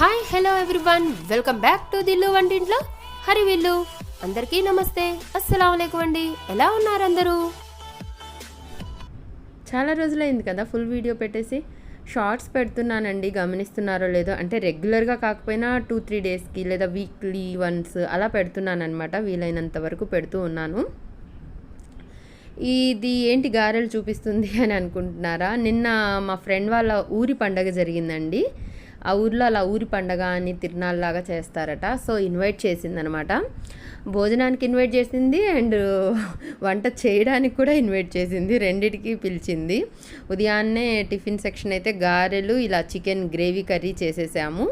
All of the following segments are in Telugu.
Hi hello everyone welcome back to Dillu వంటింట్లో హరి విల్లు అందరికీ నమస్తే అస్సలం అయికం అండి ఎలా ఉన్నారు అందరూ చాలా రోజులైంది కదా ఫుల్ వీడియో పెట్టేసి. షార్ట్స్ పెడుతున్నానండి. గమనిస్తున్నారో లేదో? అంటే రెగ్యులర్గా కాకపోయినా టూ త్రీ డేస్కి లేదా వీక్లీ వన్స్ అలా పెడుతున్నానమాట వీలైనంత వరకు పెడుతూ ఉన్నాను. ఇది ఏంటి గారెలు చూపిస్తుంది అని అనుకుంటున్నారా? నిన్న మా ఫ్రెండ్ వాళ్ళ ఊరి పండగ జరిగిందండి. ఆ ఊర్లో అలా ఊరి పండగ అని తిరునాళ్ళలాగా చేస్తారట. సో ఇన్వైట్ చేసిందనమాట. భోజనానికి ఇన్వైట్ చేసింది అండ్ వంట చేయడానికి కూడా ఇన్వైట్ చేసింది. రెండిటికి పిలిచింది. ఉదయాన్నే టిఫిన్ సెక్షన్ అయితే గారెలు ఇలా చికెన్ గ్రేవీ కర్రీ చేసేసాము.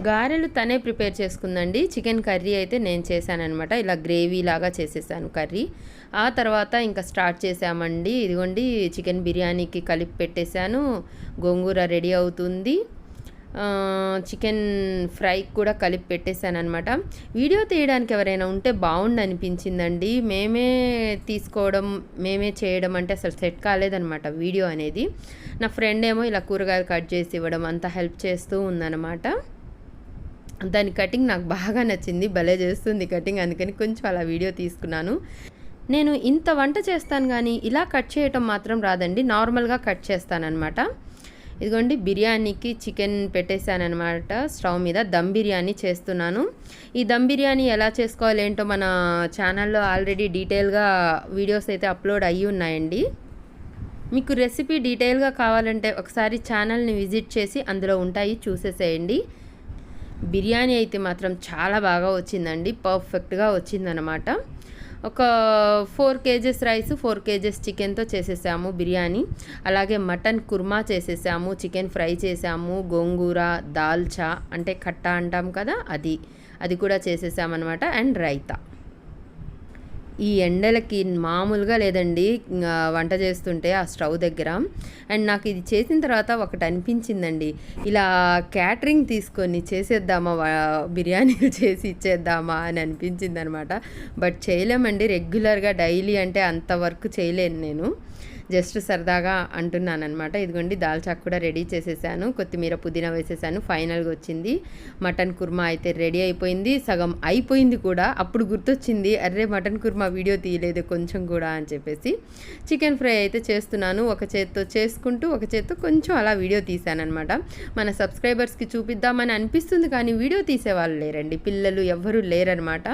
గారెలు తనే ప్రిపేర్ చేసుకుందండి. చికెన్ కర్రీ అయితే నేను చేశానఅనమాట ఇలా గ్రేవీ లాగా చేసేసాను కర్రీ. ఆ తర్వాత ఇంకా స్టార్ట్ చేసామండి ఇదిగోండి చికెన్ బిర్యానీకి కలిపి పెట్టేశాను. గోంగూర రెడీ అవుతుంది. చికెన్ ఫ్రై కూడా కలిపి పెట్టేశాను అనమాట వీడియో తీయడానికి ఎవరైనా ఉంటే బాగుండు అనిపించిందండి. మేమే తీసుకోవడం మేమే చేయడం అంటే అసలు సెట్ కాలేదనమాట వీడియో అనేది. నా ఫ్రెండ్ ఏమో ఇలా కూరగాయలు కట్ చేసి ఇవ్వడం అంత హెల్ప్ చేస్తూ ఉందన్నమాట. దాని కటింగ్ నాకు బాగా నచ్చింది భలే చేస్తుంది కటింగ్ అందుకని కొంచెం అలా వీడియో తీసుకున్నాను. నేను ఇంత వంట చేస్తాను కానీ ఇలా కట్ చేయటం మాత్రం రాదండి నార్మల్గా కట్ చేస్తానన్నమాట. ఇదిగోండి బిర్యానీకి చికెన్ పెట్టేశానమాట స్టవ్ మీద దమ్ బిర్యానీ చేస్తున్నాను. ఈ దమ్ బిర్యానీ ఎలా చేసుకోవాలి ఏంటో మన ఛానల్లో ఆల్రెడీ డీటెయిల్గా వీడియోస్ అయితే అప్లోడ్ అయ్యి ఉన్నాయండి. మీకు రెసిపీ డీటెయిల్గా కావాలంటే ఒకసారి ఛానల్ని విజిట్ చేసి అందులో ఉంటాయి చూసేసేయండి. బిర్యానీ అయితే మాత్రం చాలా బాగా వచ్చిందండి పర్ఫెక్ట్గా వచ్చిందనమాట ఒక four KGs rice four KGs చికెన్తో చేసేసాము బిర్యానీ. అలాగే మటన్ కుర్మా చేసేసాము చికెన్ ఫ్రై చేసాము గోంగూర దాల్చా అంటే కట్ట అంటాం కదా అది. అది కూడా చేసేసామన్నమాట అండ్ రైతా. ఈ ఎండలకి మామూలుగా లేదండి. వంట చేస్తుంటే ఆ స్టవ్ దగ్గర. అండ్ నాకు ఇది చేసిన తర్వాత ఒకటి అనిపించిందండి. ఇలా క్యాటరింగ్ తీసుకొని చేసేద్దామా బిర్యానీలు చేసి ఇచ్చేద్దామా అని అనిపించింది అనమాట బట్ చేయలేమండి. రెగ్యులర్గా డైలీ అంటే అంత వర్క్ చేయలేను నేను. జస్ట్ సరదాగా అంటున్నాను అనమాట ఇదిగోండి దాల్చాక్ కూడా రెడీ చేసేసాను. కొత్తిమీర పుదీనా వేసేసాను. ఫైనల్గా వచ్చింది. మటన్ కుర్మా అయితే రెడీ అయిపోయింది. సగం అయిపోయింది కూడా. అప్పుడు గుర్తొచ్చింది అర్రే మటన్ కుర్మా వీడియో తీయలేదు కొంచెం కూడా అని చెప్పేసి. చికెన్ ఫ్రై అయితే చేస్తున్నాను. ఒక చేత్తో చేసుకుంటూ ఒక చేత్తో కొంచెం అలా వీడియో తీశానమాట మన సబ్స్క్రైబర్స్కి చూపిద్దామని అనిపిస్తుంది కానీ వీడియో తీసేవాళ్ళు లేరండి. పిల్లలు ఎవ్వరూ లేరనమాట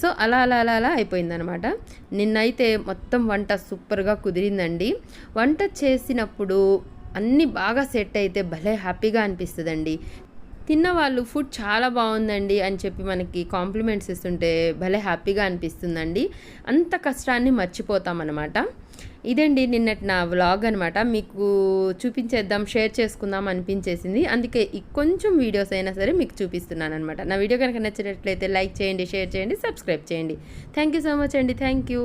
సో అలా అలా అలా అలా అయిపోయిందనమాట. నిన్నైతే మొత్తం వంట సూపర్గా కుదిరిందండి. వంట చేసినప్పుడు అన్నీ బాగా సెట్ అయితే భలే హ్యాపీగా అనిపిస్తుందండి. తిన్న వాళ్ళు ఫుడ్ చాలా బాగుందండి అని చెప్పి మనకి కాంప్లిమెంట్స్ ఇస్తుంటే భలే హ్యాపీగా అనిపిస్తుందండి. అంత కష్టాన్ని మర్చిపోతామన్నమాట. ఇదండి నిన్నటి నా వ్లాగ్ అనమాట మీకు చూపించేద్దాం షేర్ చేసుకుందాం అనిపించేసింది. అందుకే కొంచెం వీడియోస్ అయినా సరే మీకు చూపిస్తున్నాను అనమాట నా వీడియో కనుక నచ్చినట్లయితే లైక్ చేయండి షేర్ చేయండి సబ్స్క్రైబ్ చేయండి. థ్యాంక్ యూ సో మచ్ అండి. Thank you